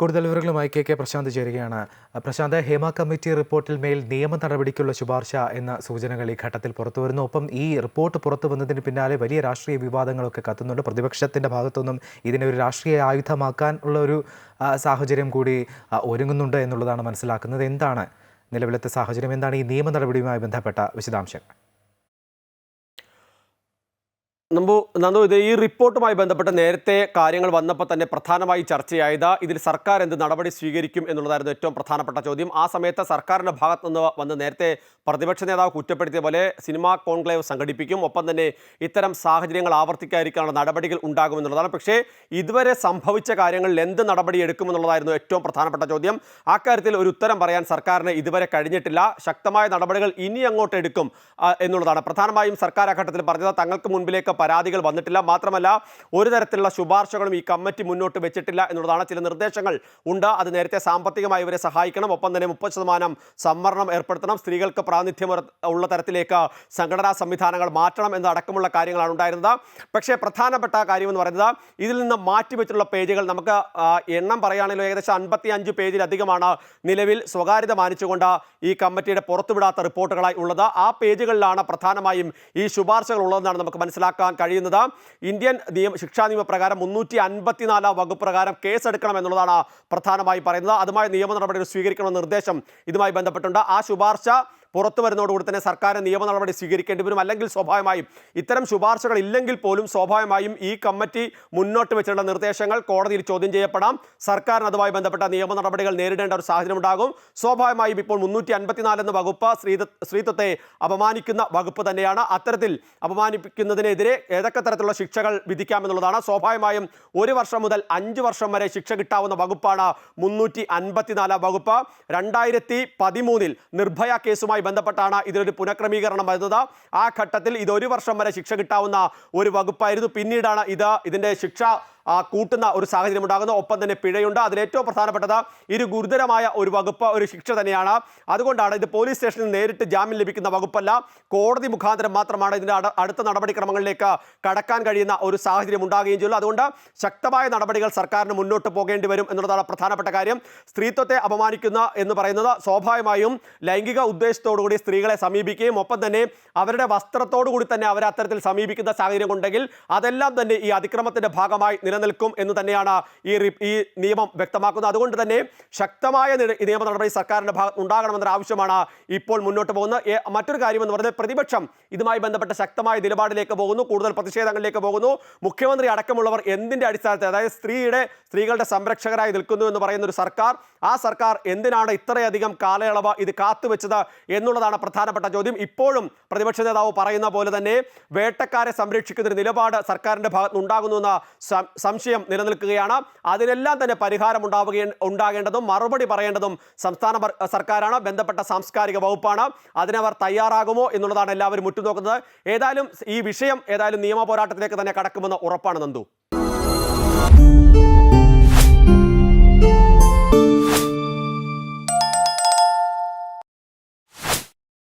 കൂടുതൽ വിവരങ്ങളുമായി K K Prashant ചേരുകയാണ്. പ്രശാന്ത് ഹേമ കമ്മിറ്റി റിപ്പോർട്ടിൽ മേൽ നിയമ നടപടിക്കുള്ള ശുപാർശ എന്ന സൂചനകൾ ഈ ഘട്ടത്തിൽ പുറത്തു വരുന്നു. ഒപ്പം ഈ റിപ്പോർട്ട് പുറത്തു വന്നതിന് പിന്നാലെ വലിയ രാഷ്ട്രീയ വിവാദങ്ങളൊക്കെ കത്തുന്നുണ്ട്. പ്രതിപക്ഷത്തിന്റെ ഭാഗത്തുനിന്നും ഇതിനെ ഒരു രാഷ്ട്രീയ ആയുധമാക്കാൻ ഉള്ള ഒരു സാഹചര്യം കൂടി ഒരുങ്ങുന്നുണ്ട് എന്നുള്ളതാണ് മനസ്സിലാക്കുന്നത്. എന്താണ് നിലവിലത്തെ സാഹചര്യം? എന്താണ് ഈ നിയമ നടപടിയുമായി ബന്ധപ്പെട്ട വിശദാംശങ്ങൾ? നമ്പു നന്ദു ഇത് ഈ റിപ്പോർട്ടുമായി ബന്ധപ്പെട്ട് നേരത്തെ കാര്യങ്ങൾ വന്നപ്പോൾ തന്നെ പ്രധാനമായി ചർച്ചയായത് ഇതിൽ സർക്കാർ എന്ത് നടപടി സ്വീകരിക്കും എന്നുള്ളതായിരുന്നു ഏറ്റവും പ്രധാനപ്പെട്ട ചോദ്യം. ആ സമയത്ത് സർക്കാരിന്റെ ഭാഗത്തു നിന്ന് വന്ന് നേരത്തെ പ്രതിപക്ഷ നേതാവ് കുറ്റപ്പെടുത്തിയ പോലെ സിനിമാ കോൺക്ലേവ് സംഘടിപ്പിക്കും. ഒപ്പം തന്നെ ഇത്തരം സാഹചര്യങ്ങൾ ആവർത്തിക്കാതിരിക്കാനുള്ള നടപടികൾ ഉണ്ടാകുമെന്നുള്ളതാണ്. പക്ഷേ ഇതുവരെ സംഭവിച്ച കാര്യങ്ങളിൽ എന്ത് നടപടി എടുക്കുമെന്നുള്ളതായിരുന്നു ഏറ്റവും പ്രധാനപ്പെട്ട ചോദ്യം. ആ കാര്യത്തിൽ ഒരു ഉത്തരം പറയാൻ സർക്കാരിന് ഇതുവരെ കഴിഞ്ഞിട്ടില്ല. ശക്തമായ നടപടികൾ ഇനി അങ്ങോട്ട് എടുക്കും എന്നുള്ളതാണ്. പ്രധാനമായും സർക്കാർ ആ ഘട്ടത്തിൽ പറഞ്ഞത് തങ്ങൾക്ക് മുൻപിലേക്ക് പരാതികൾ വന്നിട്ടില്ല. മാത്രമല്ല ഒരു തരത്തിലുള്ള ശുപാർശകളും ഈ കമ്മിറ്റി മുന്നോട്ട് വെച്ചിട്ടില്ല എന്നുള്ളതാണ് ചില നിർദ്ദേശങ്ങൾ. ഉണ്ട്. അത് നേരത്തെ സാമ്പത്തികമായി ഇവരെ സഹായിക്കണം. ഒപ്പം തന്നെ മുപ്പത് ശതമാനം സംവരണം ഏർപ്പെടുത്തണം. സ്ത്രീകൾക്ക് പ്രാതിനിധ്യം ഉള്ള തരത്തിലേക്ക് സംഘടനാ സംവിധാനങ്ങൾ മാറ്റണം എന്നതടക്കമുള്ള കാര്യങ്ങളാണ് ഉണ്ടായിരുന്നത്. പക്ഷേ പ്രധാനപ്പെട്ട കാര്യമെന്ന് പറയുന്നത് ഇതിൽ നിന്ന് മാറ്റിവെച്ചിട്ടുള്ള പേജുകൾ നമുക്ക് എണ്ണം പറയുകയാണെങ്കിൽ ഏകദേശം അൻപത്തി അഞ്ച് പേജിലധികമാണ് നിലവിൽ സ്വകാര്യത മാനിച്ചുകൊണ്ട് ഈ കമ്മിറ്റിയുടെ പുറത്തുവിടാത്ത റിപ്പോർട്ടുകളായി ഉള്ളത്. ആ പേജുകളിലാണ് പ്രധാനമായും ഈ ശുപാർശകൾ ഉള്ളതെന്നാണ് നമുക്ക് മനസ്സിലാക്കാൻ കഴിയുന്നത്. ഇന്ത്യൻ നിയമ ശിക്ഷാ നിയമപ്രകാരം മുന്നൂറ്റി അൻപത്തിനാലാം വകുപ്പ് പ്രകാരം കേസെടുക്കണം എന്നുള്ളതാണ് പ്രധാനമായി പറയുന്നത്. അതുമായി നിയമ നടപടികൾ സ്വീകരിക്കണമെന്ന നിർദ്ദേശം ഇതുമായി ബന്ധപ്പെട്ടുണ്ട്. ആ ശുപാർശ പുറത്തു വരുന്നതോടുകൂടി തന്നെ സർക്കാർ നിയമ നടപടി സ്വീകരിക്കേണ്ടി വരും. അല്ലെങ്കിൽ സ്വാഭാവികമായും ഇത്തരം ശുപാർശകൾ ഇല്ലെങ്കിൽ പോലും സ്വാഭാവികമായും ഈ കമ്മിറ്റി മുന്നോട്ട് വെച്ചിട്ടുള്ള നിർദ്ദേശങ്ങൾ കോടതിയിൽ ചോദ്യം ചെയ്യപ്പെടാം. സർക്കാരിന് അതുമായി ബന്ധപ്പെട്ട നിയമ നടപടികൾ നേരിടേണ്ട ഒരു സാഹചര്യം ഉണ്ടാകും. സ്വാഭാവികമായും ഇപ്പോൾ മുന്നൂറ്റി അൻപത്തിനാല് എന്ന വകുപ്പ് സ്ത്രീത സ്ത്രീത്വത്തെ അപമാനിക്കുന്ന വകുപ്പ് തന്നെയാണ്. അത്തരത്തിൽ അപമാനിപ്പിക്കുന്നതിനെതിരെ ഏതൊക്കെ തരത്തിലുള്ള ശിക്ഷകൾ വിധിക്കാമെന്നുള്ളതാണ്. സ്വാഭാവികമായും ഒരു വർഷം മുതൽ അഞ്ച് വർഷം വരെ ശിക്ഷ കിട്ടാവുന്ന വകുപ്പാണ് മുന്നൂറ്റി അൻപത്തിനാലാം വകുപ്പ്. രണ്ടായിരത്തി പതിമൂന്നിൽ നിർഭയ കേസുമായി ബന്ധപ്പെട്ടാണ് ഇതിലൊരു പുനഃക്രമീകരണം വരുന്നത്. ആ ഘട്ടത്തിൽ ഇത് ഒരു വർഷം വരെ ശിക്ഷ കിട്ടാവുന്ന ഒരു വകുപ്പായിരുന്നു. പിന്നീടാണ് ഇത് ഇതിന്റെ ശിക്ഷ കൂട്ടുന്ന ഒരു സാഹചര്യം ഉണ്ടാകുന്നു. ഒപ്പം തന്നെ പിഴയുണ്ട്. അതിൽ ഏറ്റവും പ്രധാനപ്പെട്ടത് ഇത് ഗുരുതരമായ ഒരു വകുപ്പ് ഒരു ശിക്ഷ തന്നെയാണ്. അതുകൊണ്ടാണ് ഇത് പോലീസ് സ്റ്റേഷനിൽ നേരിട്ട് ജാമ്യം ലഭിക്കുന്ന വകുപ്പല്ല. കോടതി മുഖാന്തരം മാത്രമാണ് ഇതിന്റെ അടുത്ത നടപടിക്രമങ്ങളിലേക്ക് കടക്കാൻ കഴിയുന്ന ഒരു സാഹചര്യം ഉണ്ടാകുകയും ചെയ്യുള്ളൂ അതുകൊണ്ട് ശക്തമായ നടപടികൾ സർക്കാരിന് മുന്നോട്ട് പോകേണ്ടി വരും എന്നുള്ളതാണ് പ്രധാനപ്പെട്ട കാര്യം. സ്ത്രീത്വത്തെ അപമാനിക്കുന്ന എന്ന് പറയുന്നത് സ്വാഭാവികമായും ലൈംഗിക ഉദ്ദേശത്തോടുകൂടി സ്ത്രീകളെ സമീപിക്കുകയും ഒപ്പം തന്നെ അവരുടെ വസ്ത്രത്തോടു കൂടി തന്നെ അവരെ അത്തരത്തിൽ സമീപിക്കുന്ന സാഹചര്യം ഉണ്ടെങ്കിൽ അതെല്ലാം തന്നെ ഈ അതിക്രമത്തിന്റെ ഭാഗമായി നിലനിൽക്കും എന്ന് തന്നെയാണ് ഈ ഈ നിയമം വ്യക്തമാക്കുന്നത്. അതുകൊണ്ട് തന്നെ ശക്തമായ നിയമ നടപടി സർക്കാരിന്റെ ഭാഗത്ത് ഉണ്ടാകണമെന്നൊരു ആവശ്യമാണ് ഇപ്പോൾ മുന്നോട്ട് പോകുന്നത്. മറ്റൊരു കാര്യം എന്ന് പറഞ്ഞാൽ പ്രതിപക്ഷം ഇതുമായി ബന്ധപ്പെട്ട ശക്തമായ നിലപാടിലേക്ക് പോകുന്നു. കൂടുതൽ പ്രതിഷേധങ്ങളിലേക്ക് പോകുന്നു. മുഖ്യമന്ത്രി അടക്കമുള്ളവർ എന്തിന്റെ അടിസ്ഥാനത്തിൽ അതായത് സ്ത്രീയുടെ സ്ത്രീകളുടെ സംരക്ഷകരായി നിൽക്കുന്നു എന്ന് പറയുന്ന ഒരു സർക്കാർ ആ സർക്കാർ എന്തിനാണ് ഇത്രയധികം കാലയളവ് ഇത് കാത്തുവെച്ചത് എന്നുള്ളതാണ് പ്രധാനപ്പെട്ട ചോദ്യം. ഇപ്പോഴും പ്രതിപക്ഷ നേതാവ് പറയുന്ന പോലെ തന്നെ വേട്ടക്കാരെ സംരക്ഷിക്കുന്ന ഒരു നിലപാട് സർക്കാരിന്റെ ഭാഗത്ത് ഉണ്ടാകുന്നു എന്ന സം- സംശയം നിലനിൽക്കുകയാണ്. അതിനെല്ലാം തന്നെ പരിഹാരം ഉണ്ടാവുക ഉണ്ടാകേണ്ടതും മറുപടി പറയേണ്ടതും സംസ്ഥാന സർക്കാരാണ്. ബന്ധപ്പെട്ട സാംസ്കാരിക വകുപ്പാണ്. അതിനവർ തയ്യാറാകുമോ എന്നുള്ളതാണ് എല്ലാവരും ഉറ്റുനോക്കുന്നത്. ഏതായാലും ഈ വിഷയം ഏതായാലും നിയമ പോരാട്ടത്തിലേക്ക് തന്നെ കടക്കുമെന്ന് ഉറപ്പാണ് നന്ദു.